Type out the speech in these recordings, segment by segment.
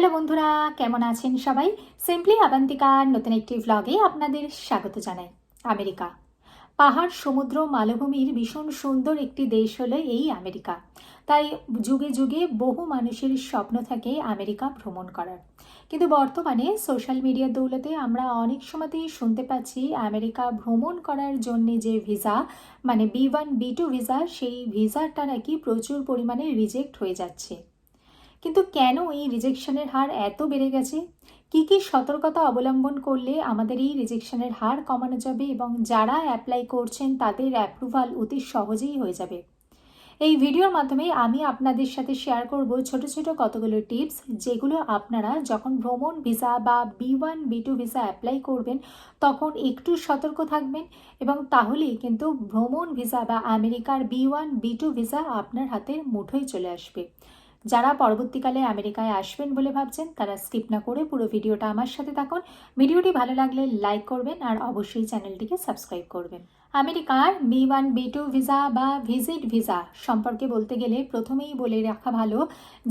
Hello বন্ধুরা, কেমন আছেন সবাই? সিম্পলি আবান্তিকার নতুন একটি ভ্লগে আপনাদের স্বাগত জানাই। আমেরিকা। পাহাড়, সমুদ্র, মালভূমির ভীষণ সুন্দর একটি দেশ হলো এই আমেরিকা। তাই যুগে যুগে বহু মানুষের স্বপ্ন থাকে আমেরিকা ভ্রমণ করার। কিন্তু বর্তমানে সোশ্যাল মিডিয়ার দৌলতে আমরা অনেক সময়তেই শুনতে পাচ্ছি আমেরিকা ভ্রমণ করার জন্য যে ভিসা মানে B one, B two visa, সেই ভিসাটা নাকি প্রচুর পরিমাণে রিজেক্ট হয়ে যাচ্ছে। কিন্তু কেন এই রিজেকশনের হার এত বেড়ে গেছে? কি কি সতর্কতা অবলম্বন করলে আমাদের এই রিজেকশনের হার কমানো যাবে এবং যারা অ্যাপ্লাই করছেন তাদের অ্যাপ্রুভাল অতি সহজেই হয়ে যাবে? এই ভিডিওর মাধ্যমে আমি আপনাদের সাথে শেয়ার করব ছোট ছোট কতগুলো টিপস যেগুলো আপনারা যখন ভ্রমণ ভিসা বা B one B two visa apply করবেন, তখন একটু সতর্ক থাকবেন এবং তাহলেই কিন্তু ভ্রমণ ভিসা বা আমেরিকার B one B two visa আপনার হাতে মুঠোয় চলে আসবে। যারা পরবর্তীকালে আমেরিকায় আসবেন বলে ভাবছেন, তারা স্কিপ না করে পুরো ভিডিওটা আমার সাথে থাকুন। ভিডিওটি ভালো লাগলে লাইক করবেন আর অবশ্যই চ্যানেলটিকে সাবস্ক্রাইব করবেন। আমেরিকার B one, B two visa বা ভিজিট ভিসা সম্পর্কে বলতে গেলে প্রথমেই বলে রাখা ভালো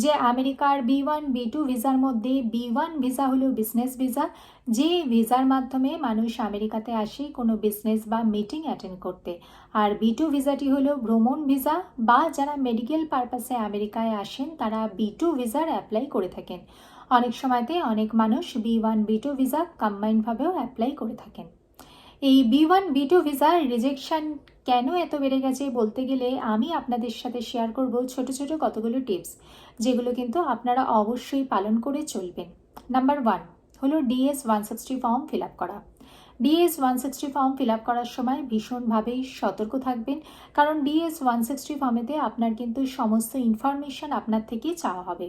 যে আমেরিকার বি ওয়ান, বি টু ভিসার মধ্যে বি ওয়ান ভিসা হলো বিজনেস ভিসা। যে ভিসার মাধ্যমে মানুষ আমেরিকাতে আসে কোনো বিজনেস বা মিটিং অ্যাটেন্ড করতে। আর বি টু ভিসাটি হলো ভ্রমণ ভিসা বা যারা মেডিকেল পারপাসে আমেরিকায় আসেন তারা বি টু ভিসার অ্যাপ্লাই করে থাকেন। অনেক সময়তে অনেক মানুষ B one, B two visa কম্বাইনভাবেও apply করে থাকেন। এই বি ওয়ান বি টু ভিসার রিজেকশান কেন এত বেড়ে গেছে বলতে গেলে আমি আপনাদের সাথে শেয়ার করব ছোট ছোট কতগুলো টিপস যেগুলো কিন্তু আপনারা অবশ্যই পালন করে চলবেন। নাম্বার ওয়ান হলো DS one sixty form fill up করা। DS one sixty form fill up করার সময় ভীষণভাবেই সতর্ক থাকবেন। কারণ ডিএস ওয়ান সিক্সটি ফর্মেতে আপনার কিন্তু সমস্ত ইনফরমেশন আপনার থেকে চাওয়া হবে।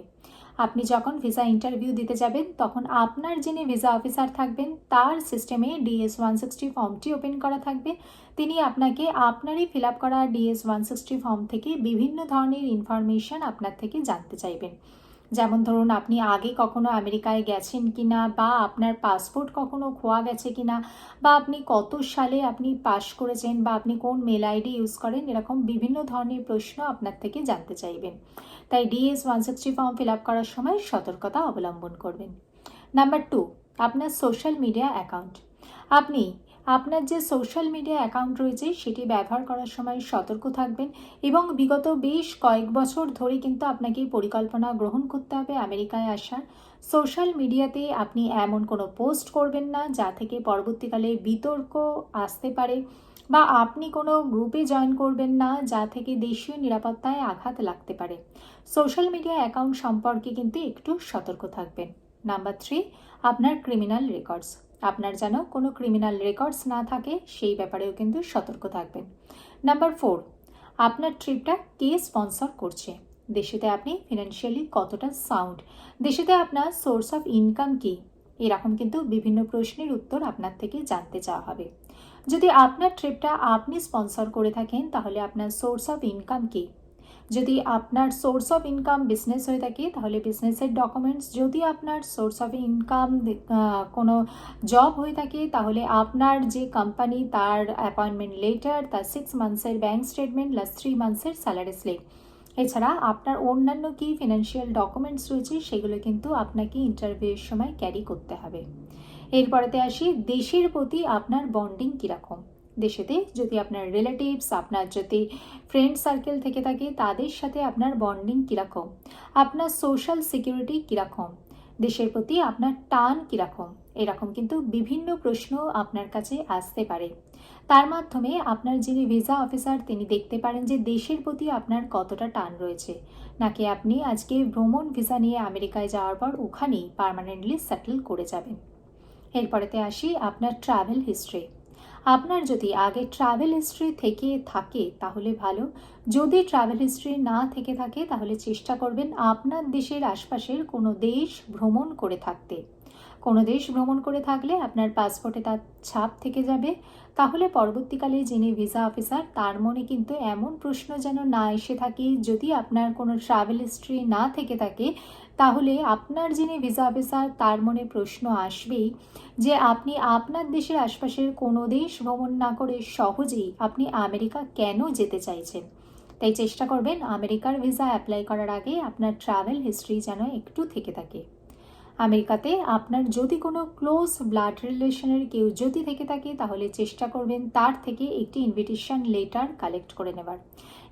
আপনি যখন ভিসা ইন্টারভিউ দিতে যাবেন, তখন আপনার যিনি ভিসা অফিসার থাকবেন, তার সিস্টেমে ডিএস ওয়ান সিক্সটি ফর্মটি ওপেন করা থাকবে। তিনি আপনাকে আপনারই ফিল আপ করা ডিএস ওয়ান সিক্সটি ফর্ম থেকে বিভিন্ন ধরনের ইনফরমেশন আপনার থেকে জানতে চাইবেন। যেমন ধরুন, আপনি আগে কখনো আমেরিকায় গেছেন কিনা বা আপনার পাসপোর্ট কখনো খোয়া গেছে কিনা বা আপনি কত সালে আপনি পাস করেছেন বা আপনি কোন মেল আইডি ইউজ করেন, এরকম বিভিন্ন ধরনের প্রশ্ন আপনার থেকে জানতে চাইবেন। তাই DS one sixty form fill up করার সময় সতর্কতা অবলম্বন করবেন। নাম্বার টু, আপনার সোশ্যাল মিডিয়া অ্যাকাউন্ট। আপনি আপনার যে সোশ্যাল মিডিয়া অ্যাকাউন্ট রয়েছে, সেটি ব্যবহার করার সময় সতর্ক থাকবেন এবং বিগত বেশ কয়েক বছর ধরে কিন্তু আপনাকে পরিকল্পনা গ্রহণ করতে হবে আমেরিকায় আসার। সোশ্যাল মিডিয়াতে আপনি এমন কোনো পোস্ট করবেন না, যা থেকে পরবর্তীকালে বিতর্ক আসতে পারে বা আপনি কোনো গ্রুপে জয়েন করবেন না, যা থেকে দেশীয় নিরাপত্তায় আঘাত লাগতে পারে। সোশ্যাল মিডিয়া অ্যাকাউন্ট সম্পর্কে কিন্তু একটু সতর্ক থাকবেন। নাম্বার থ্রি আপনার ক্রিমিনাল রেকর্ডস আপনার যেন কোনো ক্রিমিনাল রেকর্ডস না থাকে, সেই ব্যাপারেও কিন্তু সতর্ক থাকবেন। নাম্বার ফোর আপনার ট্রিপটা কে স্পন্সর করছে? দেশেতে আপনি ফিনান্সিয়ালি কতটা সাউন্ড দেশেতে আপনার সোর্স অফ ইনকাম কী? এরকম কিন্তু বিভিন্ন প্রশ্নের উত্তর আপনার থেকে জানতে চাওয়া হবে। যদি আপনার ট্রিপটা আপনি স্পন্সর করে থাকেন, তাহলে আপনার সোর্স অফ ইনকাম কী? যদি আপনার সোর্স অফ ইনকাম বিজনেস হয়ে থাকে, তাহলে বিজনেসের ডকুমেন্টস যদি আপনার সোর্স অফ ইনকাম কোনো জব হয়ে থাকে, তাহলে আপনার যে কোম্পানি তার অ্যাপয়েন্টমেন্ট লেটার তার সিক্স মান্থসের ব্যাঙ্ক স্টেটমেন্ট প্লাস থ্রি মান্থসের স্যালারি স্লিপ এছাড়া আপনার অন্যান্য কি ফিনান্সিয়াল ডকুমেন্টস রয়েছে, সেগুলো কিন্তু আপনাকে ইন্টারভিউয়ের সময় ক্যারি করতে হবে। এরপরেতে আসি, দেশের প্রতি আপনার বন্ডিং কীরকম? দেশেতে যদি আপনার রিলেটিভস আপনার যদি ফ্রেন্ড সার্কেল থেকে থাকে, তাদের সাথে আপনার বন্ডিং কীরকম? আপনার সোশ্যাল সিকিউরিটি কীরকম? দেশের প্রতি আপনার টান কীরকম? এরকম কিন্তু বিভিন্ন প্রশ্ন আপনার কাছে আসতে পারে। তার মাধ্যমে আপনার যিনি ভিসা অফিসার তিনি দেখতে পারেন যে দেশের প্রতি আপনার কতটা টান রয়েছে। নাকি আপনি আজকে ভ্রমণ ভিসা নিয়ে আমেরিকায় যাওয়ার পর ওখানেই পারমানেন্টলি সেটেল করে যাবেন? এরপরেতে আসি আপনার ট্রাভেল হিস্ট্রি আপনার যদি আগে ট্রাভেল হিস্ট্রি থেকে থাকে, তাহলে ভালো। যদি ট্রাভেল হিস্ট্রি না থেকে থাকে, তাহলে চেষ্টা করবেন আপনার দেশের আশপাশের কোনো দেশ ভ্রমণ করে থাকতে। কোনো দেশ ভ্রমণ করে থাকলে আপনার পাসপোর্টে তার ছাপ থেকে যাবে। তাহলে পরবর্তীকালে যিনি ভিসা অফিসার তার মনে কিন্তু এমন প্রশ্ন যেন না এসে থাকে, যদি আপনার কোনো ট্রাভেল হিস্ট্রি না থেকে থাকে তাহলে আপনার যিনি ভিসা অফিসার তার মনে প্রশ্ন আসবেই যে আপনি আপনার দেশের আশপাশের কোনো দেশ ভ্রমণ না করে সহজেই আপনি আমেরিকা কেন যেতে চাইছেন? তাই চেষ্টা করবেন আমেরিকার ভিসা অ্যাপ্লাই করার আগে আপনার ট্রাভেল হিস্ট্রি যেন একটু থেকে থাকে। আমেরিকাতে আপনার যদি কোনো ক্লোজ ব্লাড রিলেশনের কেউ যদি থেকে থাকে, তাহলে চেষ্টা করবেন তার থেকে একটি ইনভিটেশন লেটার কালেক্ট করে নেবার।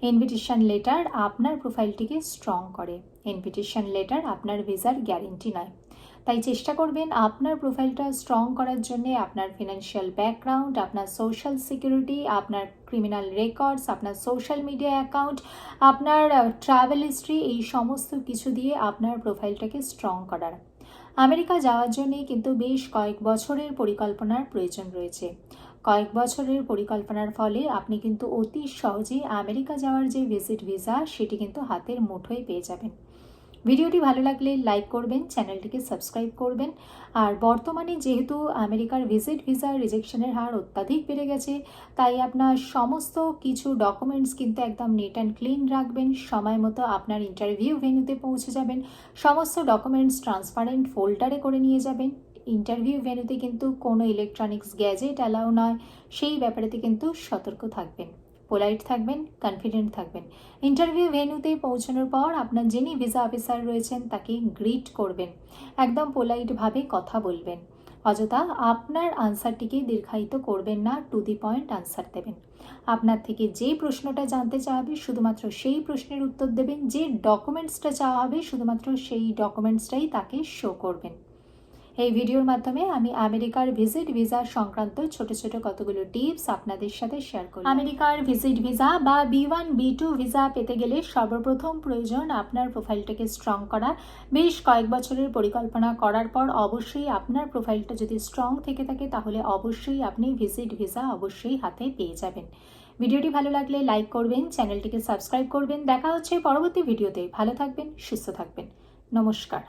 ইনভিটেশন লেটার আপনার প্রোফাইলটিকে স্ট্রং করে। ইনভিটেশন লেটার আপনার ভিসার গ্যারেন্টি নয় তাই চেষ্টা করবেন আপনার প্রোফাইলটা স্ট্রং করার জন্য, আপনার ফিনান্সিয়াল ব্যাকগ্রাউন্ড আপনার সোশ্যাল সিকিউরিটি আপনার ক্রিমিনাল রেকর্ডস আপনার সোশ্যাল মিডিয়া অ্যাকাউন্ট আপনার ট্রাভেল হিস্ট্রি এই সমস্ত কিছু দিয়ে আপনার প্রোফাইলটাকে স্ট্রং করার। আমেরিকা যাওয়ার জন্যে কিন্তু বেশ কয়েক বছরের পরিকল্পনার প্রয়োজন রয়েছে। কয়েক বছরের পরিকল্পনার ফলে আপনি কিন্তু অতি সহজেই আমেরিকা যাওয়ার যে ভিজিট ভিসা সেটি কিন্তু হাতের মুঠোয় পেয়ে যাবেন। ভিডিওটি ভালো লাগলে লাইক করবেন, চ্যানেলটিকে সাবস্ক্রাইব করবেন। আর বর্তমানে যেহেতু আমেরিকার ভিজিট ভিসা রিজেকশনের হার অত্যাধিক বেড়ে গেছে, তাই আপনার সমস্ত কিছু ডকুমেন্টস কিন্তু একদম নিট অ্যান্ড ক্লিন রাখবেন। সময় মতো আপনার ইন্টারভিউ ভেন্যুতে পৌঁছে যাবেন। সমস্ত ডকুমেন্টস ট্রান্সপারেন্ট ফোল্ডারে করে নিয়ে যাবেন। ইন্টারভিউ ভেন্যুতে কিন্তু কোনো ইলেকট্রনিক্স গ্যাজেট অ্যালাউ নয়। সেই ব্যাপারেতে কিন্তু সতর্ক থাকবেন পোলাইট থাকবেন কনফিডেন্ট থাকবেন। ইন্টারভিউ ভেন্যুতে পৌঁছানোর পর আপনার যিনি ভিসা অফিসার রয়েছেন তাকে গ্রিট করবেন, একদম পোলাইটভাবে কথা বলবেন। অযথা আপনার আনসারটিকে দীর্ঘায়িত করবেন না টু দি পয়েন্ট আনসার দেবেন। আপনার থেকে যে প্রশ্নটা জানতে চাওয়া হবে শুধুমাত্র সেই প্রশ্নের উত্তর দেবেন। যে ডকুমেন্টসটা চাওয়া হবে শুধুমাত্র সেই ডকুমেন্টসটাই তাকে শো করবেন। এই ভিডিওর মাধ্যমে আমি আমেরিকার ভিজিট ভিসা সংক্রান্ত ছোট ছোট কতগুলো টিপস আপনাদের সাথে শেয়ার করি। আমেরিকার ভিজিট ভিসা বা B one, B two visa পেতে গেলে সর্বপ্রথম প্রয়োজন আপনার প্রোফাইলটাকে স্ট্রং করা। বেশ কয়েক বছরের পরিকল্পনা করার পর অবশ্যই আপনার প্রোফাইলটা যদি স্ট্রং থেকে থাকে তাহলে অবশ্যই আপনি ভিজিট ভিসা অবশ্যই হাতে পেয়ে যাবেন। ভিডিওটি ভালো লাগলে লাইক করবেন, চ্যানেলটিকে সাবস্ক্রাইব করবেন। দেখা হচ্ছে পরবর্তী ভিডিওতে। ভালো থাকবেন, সুস্থ থাকবেন। নমস্কার।